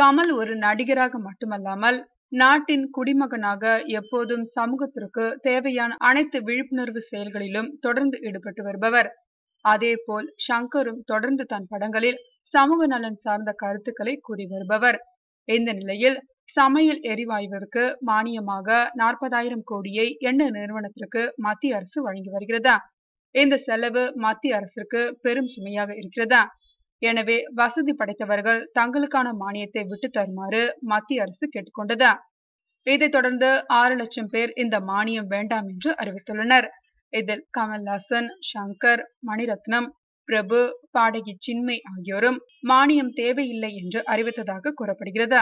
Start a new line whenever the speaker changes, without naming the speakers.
கமல் ஒரு நடிகராக மட்டுமல்லாமல் நாட்டின் குடிமகனாக எப்போதும் சமூகத்திற்கு தேவையான அனைத்து விழிப்புணர்வு செயல்களிலும் தொடர்ந்து ஈடுபட்டு வருபவர். அதேபோல் ஷங்கரும் தொடர்ந்து தன் படங்களில் சமூக நலன் சார்ந்த கருத்துக்களை கூறி வருபவர். இந்த நிலையில் சமையல் எரிவாயுவிற்கு மானியமாக நாற்பதாயிரம் கோடியை எண்ணெய் நிறுவனத்திற்கு மத்திய அரசு வழங்கி வருகிறதா? இந்த செலவு மத்திய அரசுக்கு பெரும் சுமையாக இருக்கிறதா? எனவே வசதி படைத்தவர்கள் தங்களுக்கான மானியத்தை விட்டு தருமாறு மத்திய அரசு கேட்டுக்கொண்டது. இதைத் தொடர்ந்து ஆறு லட்சம் பேர் இந்த மானியம் வேண்டாம் என்று அறிவித்துள்ளனர். இதில் கமல்ஹாசன் சங்கர் மணிரத்னம் பிரபு பாடகி சின்மை ஆகியோரும் மானியம் தேவையில்லை என்று அறிவித்ததாக கூறப்படுகிறது.